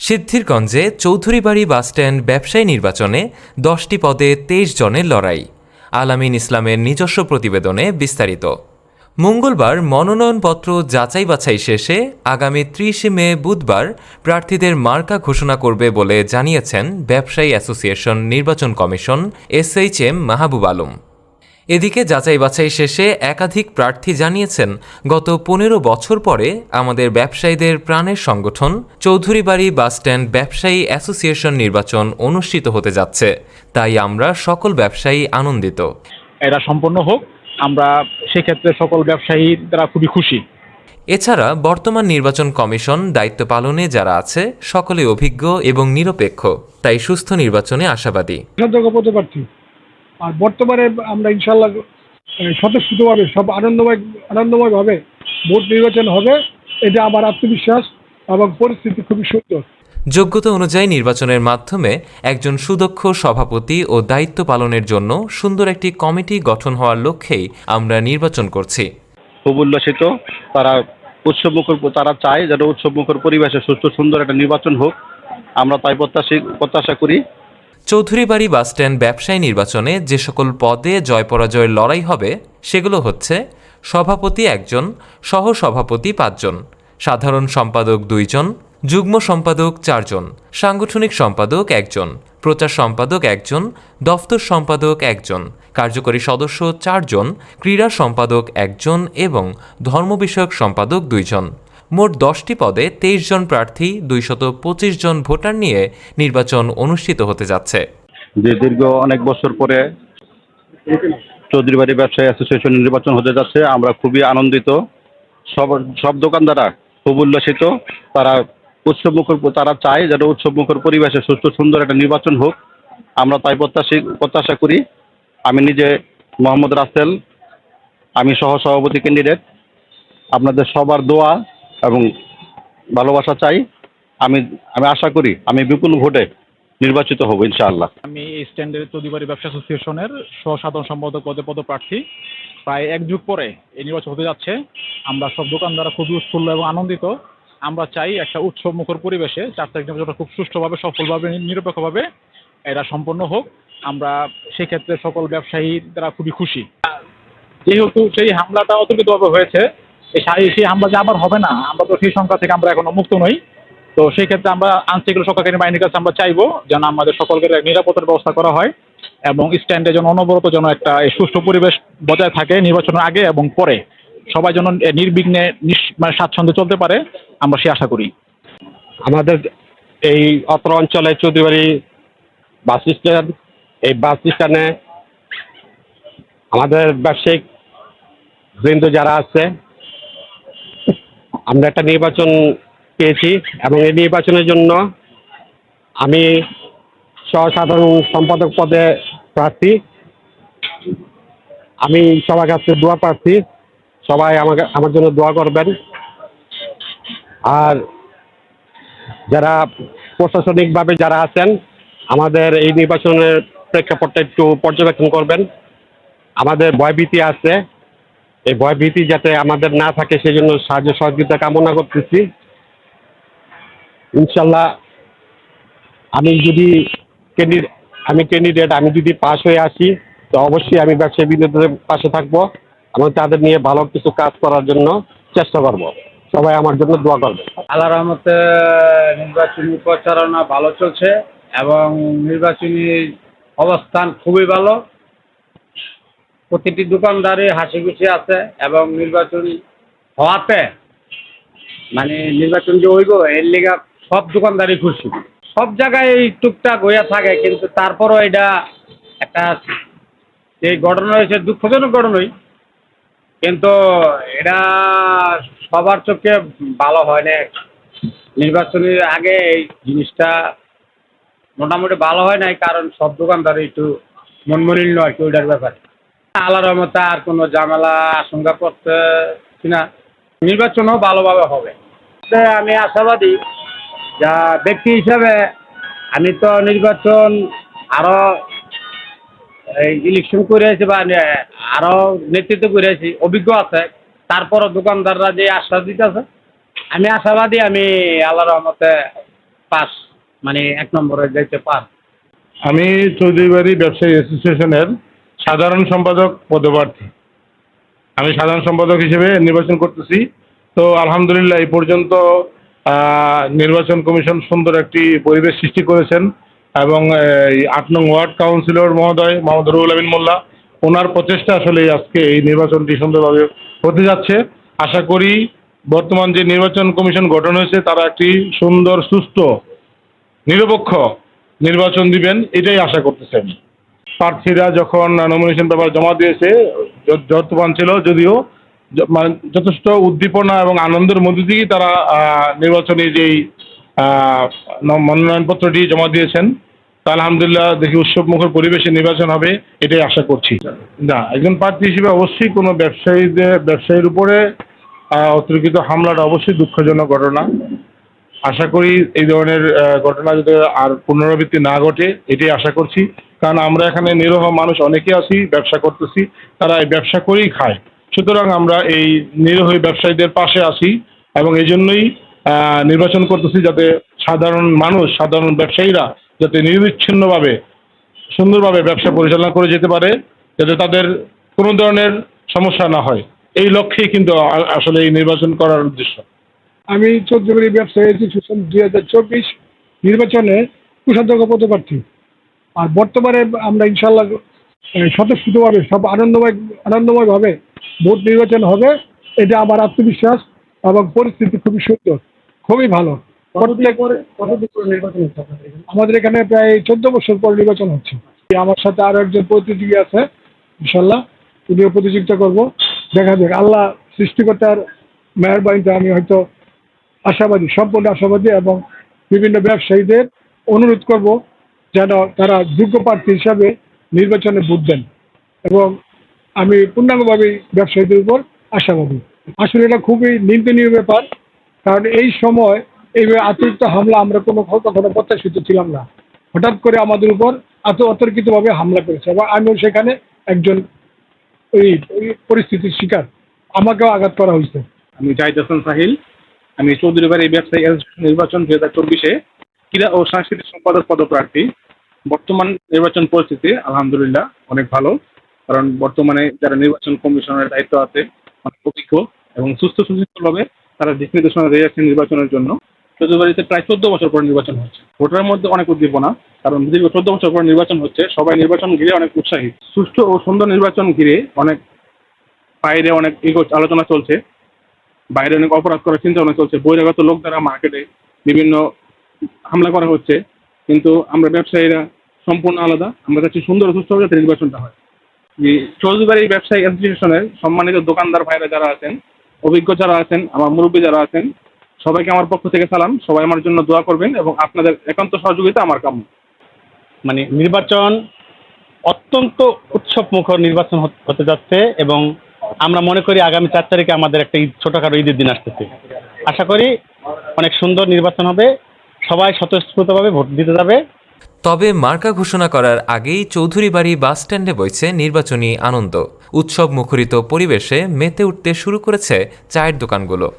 সিদ্ধিরগঞ্জে Chowdhurybari bus stand ব্যবসায়ী নির্বাচনে দশটি পদে তেইশ জনের লড়াই। আলামিন ইসলামের নিজস্ব প্রতিবেদনে বিস্তারিত। মঙ্গলবার মনোনয়নপত্র যাচাই বাছাই শেষে আগামী ত্রিশে মে বুধবার প্রার্থীদের মার্কা ঘোষণা করবে বলে জানিয়েছেন ব্যবসায়ী অ্যাসোসিয়েশন নির্বাচন কমিশন এসএইচএম মাহবুব আলম। এদিকে যাচাই বাছাই শেষে একাধিক প্রার্থী জানিয়েছেন গত পনেরো বছর পরে আমাদের ব্যবসায়ীদের প্রাণের সংগঠন চৌধুরীবাড়ি বাসস্ট্যান্ড ব্যবসায়ী অ্যাসোসিয়েশন নির্বাচন অনুষ্ঠিত হতে যাচ্ছে। তাই আমরা সকল ব্যবসায়ী আনন্দিত। এটা সম্পন্ন হোক আমরা সেক্ষেত্রে সকল ব্যবসায়ী তারা খুবই খুশি। এছাড়া বর্তমান নির্বাচন কমিশন দায়িত্ব পালনে যারা আছে সকলে অভিজ্ঞ এবং নিরপেক্ষ। তাই সুস্থ নির্বাচনে আশাবাদী। আর বর্তমানে আমরা ইনশাল্লাহ স্বতঃস্ফূর্তভাবে সব আনন্দময় আনন্দময়ভাবে ভোট নির্বাচন হবে। এটা আমার আত্মবিশ্বাস এবং পরিস্থিতি খুবই সুন্দর। যোগ্যতা অনুযায়ী নির্বাচনের মাধ্যমে একজন সুদক্ষ সভাপতি ও দায়িত্ব পালনের জন্য সুন্দর একটি কমিটি গঠন হওয়ার লক্ষ্যেই আমরা নির্বাচন করছি। খুব উল্লসিত। তারা উৎসবমুখর তারা চায় যেন উৎসবমুখর পরিবেশে সুস্থ সুন্দর একটা নির্বাচন হোক। আমরা তাই প্রত্যাশী প্রত্যাশা করি। চৌধুরীবাড়ি বাসস্ট্যান্ড ব্যবসায়ী নির্বাচনে যে সকল পদে জয় পরাজয়ের লড়াই হবে, সেগুলো হচ্ছে সভাপতি একজন সহ সভাপতি পাঁচজন, সাধারণ সম্পাদক দুইজন, যুগ্ম সম্পাদক চারজন, সাংগঠনিক সম্পাদক একজন, প্রচার সম্পাদক একজন, দফতর সম্পাদক একজন, কার্যকরী সদস্য চারজন, ক্রীড়া সম্পাদক একজন এবং ধর্ম বিষয়ক সম্পাদক দুইজন। মোট দশটি পদে তেইশ জন প্রার্থী, দুইশত পঁচিশ জন ভোটার নিয়ে নির্বাচন অনুষ্ঠিত হতে যাচ্ছে। যে দীর্ঘ অনেক বছর পরে চৌধুরীবাড়ি ব্যবসায়ী অ্যাসোসিয়েশন নির্বাচন হতে যাচ্ছে, আমরা খুবই আনন্দিত। সব সব দোকানদাররা খুব উল্লসিত। তারা উৎসবমুখর তারা চায় যেন উৎসবমুখর পরিবেশে সুস্থ, সুন্দর একটা নির্বাচন হোক। আমরা তাই প্রত্যাশী, প্রত্যাশা করি। আমি নিজে মোহাম্মদ রাসেল, আমি সহ সভাপতি ক্যান্ডিডেট আপনাদের সবার দোয়া এবং ভালোবাসা চাই। আমি আমি আশা করি আমি বিপুল ভোটে নির্বাচিত হব, ইনশাআল্লাহ। আমি এই স্ট্যান্ডের চৌধুরীবাড়ি ব্যবসা অ্যাসোসিয়েশনের সহসাধারণ সম্পাদক পদে পদপ্রার্থী। প্রায় এক যুগ পরে এই নির্বাচন হতে যাচ্ছে। আমরা সব দোকানদাররা খুবই উৎফুল্ল এবং আনন্দিত। আমরা চাই একটা উৎসব মুখর পরিবেশে চার তারিখ নির্বাচনটা খুব সুষ্ঠুভাবে, সফলভাবে, নিরপেক্ষভাবে এটা সম্পন্ন হোক। আমরা সেক্ষেত্রে সকল ব্যবসায়ী দ্বারা খুবই খুশি। যেহেতু সেই হামলাটা অতর্কিতভাবে হয়েছে এই সেই- হামলা যে আবার হবে না, আমরা তো সেই সংখ্যা থেকে আমরা এখনও মুক্ত নই। তো সেই ক্ষেত্রে আমরা আনসাইকেল সরকারি বাহিনীর কাছে আমরা চাইব যেন আমাদের সকলকে নিরাপত্তার ব্যবস্থা করা হয় এবং স্ট্যান্ডে যেন অনবরত যেন একটা সুষ্ঠু পরিবেশ বজায় থাকে নির্বাচনের আগে এবং পরে। সবাই যেন নির্বিঘ্নে মানে স্বাচ্ছন্দ্যে চলতে পারে, আমরা সে আশা করি। আমাদের এই অত্র অঞ্চলে চৌধুরী বাস স্ট্যান্ড, এই বাস স্ট্যান্ডে আমাদের ব্যবসায়িক বৃন্দ যারা আছে আমরা একটা নির্বাচন পেয়েছি এবং এই নির্বাচনের জন্য আমি সহসাধারণ সম্পাদক পদে প্রার্থী। আমি সবার কাছে দোয়া প্রার্থী। সবাই আমাকে, আমার জন্য দোয়া করবেন। আর যারা প্রশাসনিকভাবে যারা আছেন, আমাদের এই নির্বাচনের প্রেক্ষাপটটা একটু পর্যবেক্ষণ করবেন। আমাদের ভয়ভীতি আছে। এই ভয়ভীতি যাতে আমাদের না থাকে সেই জন্য সাহায্য সহযোগিতা কামনা করতেছি। ইনশাল্লাহ, আমি যদি আমি ক্যান্ডিডেট আমি যদি পাশ হয়ে আসি, তো অবশ্যই আমি ব্যবসায়ী বিনোদনের পাশে থাকব এবং তাদের নিয়ে ভালো কিছু কাজ করার জন্য চেষ্টা করব। সবাই আমার জন্য দোয়া করবে আল্লাহ রহমতে, নির্বাচনী প্রচারণা ভালো চলছে এবং নির্বাচনী অবস্থান খুবই ভালো। প্রতিটি দোকানদারে হাসি খুশি আছে এবং নির্বাচনী হওয়াতে মানে নির্বাচন যে হইব, এর লিগা সব দোকানদারই খুশি। সব জায়গায় এই টুকটাক হইয়া থাকে, কিন্তু তারপরও এটা একটা এই ঘটনা হয়েছে, দুঃখজনক ঘটনাই। কিন্তু এটা সবার চোখে ভালো হয় না। নির্বাচনের আগে এই জিনিসটা মোটামুটি ভালো হয় নাই, কারণ সব দোকানদার একটু মনমনিল নয় কি ওইটার ব্যাপারে। আল্লাহ রহমতে আর কোনো ঝামেলা আশঙ্কা করতেছি না নির্বাচনও ভালোভাবে হবে। আমি আশাবাদী যা ব্যক্তি হিসাবে আমি তো নির্বাচন আরও ইলেকশন করেছি বা নে- আরও নেতৃত্ব করে আছি, অভিজ্ঞ আছে, তারপরও দোকানদাররা যে আশ্বাস দিতেছে, আমি আশাবাদী আমি আল্লাহ রহমতে পাস মানে এক নম্বরে যাইতে পাস আমি চৌধুরীবাড়ি ব্যবসায়ী অ্যাসোসিয়েশনের সাধারণ সম্পাদক পদপ্রার্থী। আমি সাধারণ সম্পাদক হিসেবে নির্বাচন করতেছি। তো আলহামদুলিল্লাহ, এই পর্যন্ত নির্বাচন কমিশন সুন্দর একটি পরিবেশ সৃষ্টি করেছেন এবং এই আট নং ওয়ার্ড কাউন্সিলর মহোদয় মোহাম্মদ রুহুল আমিন মোল্লা, ওনার প্রচেষ্টা আসলে আজকে এই নির্বাচনটি সুন্দরভাবে হতে যাচ্ছে। আশা করি বর্তমান যে নির্বাচন কমিশন গঠন হয়েছে, তারা একটি সুন্দর, সুস্থ, নিরপেক্ষ নির্বাচন দিবেন, এটাই আশা করতেছেন। প্রার্থীরা যখন নমিনেশন পেপার জমা দিয়েছে, য- যত্নবান ছিল যদিও মানে যথেষ্ট উদ্দীপনা এবং আনন্দের মধ্যে দিয়েই তারা নির্বাচনী যেই মনোনয়নপত্রটি জমা দিয়েছেন, তা আলহামদুলিল্লাহ দেখি উৎসবমুখর পরিবেশে নির্বাচন হবে, এটাই আশা করছি। না, একজন প্রার্থী হিসেবে অবশ্যই কোনো ব্যবসায়ীদের, ব্যবসায়ীর উপরে অতর্কিত হামলাটা অবশ্যই দুঃখজনক ঘটনা। আশা করি এই ধরনের ঘটনা যাতে আর পুনরাবৃত্তি না ঘটে, এটাই আশা করছি। কারণ আমরা এখানে নিরহ মানুষ অনেকে আছি, ব্যবসা করতেছি, তারা এই ব্যবসা করেই খায়। সুতরাং আমরা এই নিরহী ব্যবসায়ীদের পাশে আসি এবং এই জন্যই নির্বাচন করতেছি যাতে সাধারণ মানুষ, সাধারণ ব্যবসায়ীরা যাতে নিরবিচ্ছিন্নভাবে, সুন্দরভাবে ব্যবসা পরিচালনা করে যেতে পারে, যাতে তাদের কোনো ধরনের সমস্যা না হয়। এই লক্ষ্যেই কিন্তু আসলে এই নির্বাচন করার উদ্দেশ্য। আমি চৌদ্দগুড়ি ব্যবসায়ী দুই হাজার চব্বিশ নির্বাচনে কুষাধ্যক্ষ পদপ্রার্থী। আর বর্তমানে আমরা ইনশাল্লাহ স্বতঃস্ফূর্তভাবে সব আনন্দময় আনন্দময়ভাবে ভোট নির্বাচন হবে এটা আমার আত্মবিশ্বাস এবং পরিস্থিতি খুবই সুন্দর খুবই ভালো? আমাদের এখানে প্রায় চোদ্দ বছর পর নির্বাচন হচ্ছে। আমার সাথে আরও একজন প্রতিযোগী আছে ইনশাল্লাহ উনিও প্রতিযোগিতা করব। দেখা যাক আল্লাহ সৃষ্টিকর্তার মেহরবানিতে আমি হয়তো আশাবাদী সম্পূর্ণ আশাবাদী এবং বিভিন্ন ব্যবসায়ীদের অনুরোধ করব যেন তারা যোগ্য প্রার্থী হিসাবে নির্বাচনে ভোট দেন। এবং আমি পূর্ণাঙ্গভাবে ব্যবসায়ীদের উপর আশাবাদী। আসলে এটা খুবই নিন্দনীয় ব্যাপার, কারণ এই সময় এইভাবে অতিরিক্ত হামলা আমরা কোনো কখনো প্রত্যাশিত ছিলাম না। হঠাৎ করে আমাদের উপর এত অতর্কিতভাবে হামলা করেছে এবং আমিও সেখানে একজন ওই ওই পরিস্থিতির শিকার। আমাকেও আঘাত করা হয়েছে। আমি জাহিদ হাসান সাহিল। আমি চৌধুরী বাড়ি ব্যবসায়ী নির্বাচন দুই হাজার চব্বিশে ক্রীড়া ও সাংস্কৃতিক সম্পাদক পদপ্রার্থী। বর্তমান নির্বাচন পরিস্থিতি আলহামদুলিল্লাহ অনেক ভালো। কারণ বর্তমানে যারা নির্বাচন কমিশনের দায়িত্ব আছে অনেক অভিজ্ঞ এবং সুস্থ সুশৃঙ্খলভাবে তারা দিক নির্দেশনা দিয়ে যাচ্ছে নির্বাচনের জন্য। চৌধুরীবাড়িতে প্রায় চোদ্দ বছর পর নির্বাচন হচ্ছে। ভোটারের মধ্যে অনেক উদ্দীপনা, কারণ দীর্ঘ চোদ্দ বছর পর নির্বাচন হচ্ছে, সবাই নির্বাচন ঘিরে অনেক উৎসাহী। সুষ্ঠু ও সুন্দর নির্বাচন ঘিরে অনেক বাইরে অনেক আলোচনা চলছে। বাইরে অনেক অপরাধ করার চিন্তা ভাবনা চলছে। বহিরাগত লোক দ্বারা মার্কেটে বিভিন্ন হামলা করা হচ্ছে, কিন্তু আমরা ব্যবসায়ীরা সম্পূর্ণ আলাদা। আমরা চাচ্ছি সুন্দর সুস্থভাবে যাতে নির্বাচনটা হয়। যে চৌধুরী ব্যবসায়ী অ্যাসোসিয়েশনের সম্মানিত দোকানদার ভাইরা যারা আছেন, অভিজ্ঞ যারা আছেন, আমার মুরব্বী যারা আছেন, সবাইকে আমার পক্ষ থেকে সালাম। সবাই আমার জন্য দোয়া করবেন এবং আপনাদের একান্ত সহযোগিতা আমার কাম্য। মানে নির্বাচন অত্যন্ত উৎসব মুখর নির্বাচন হতে যাচ্ছে এবং আমরা মনে করি আগামী চার তারিখে আমাদের একটা ঈদ ছোটোখাটো ঈদের দিন আসতেছে। আশা করি অনেক সুন্দর নির্বাচন হবে। সবাই স্বতঃস্ফূর্তভাবে ভোট দিতে যাবে। তবে মার্কা ঘোষণা করার আগেই চৌধুরী বাড়ি বাস স্ট্যান্ডে বইছে নির্বাচনী আনন্দ। উৎসব মুখরিত পরিবেশে মেতে উঠতে শুরু করেছে চায়ের দোকানগুলো।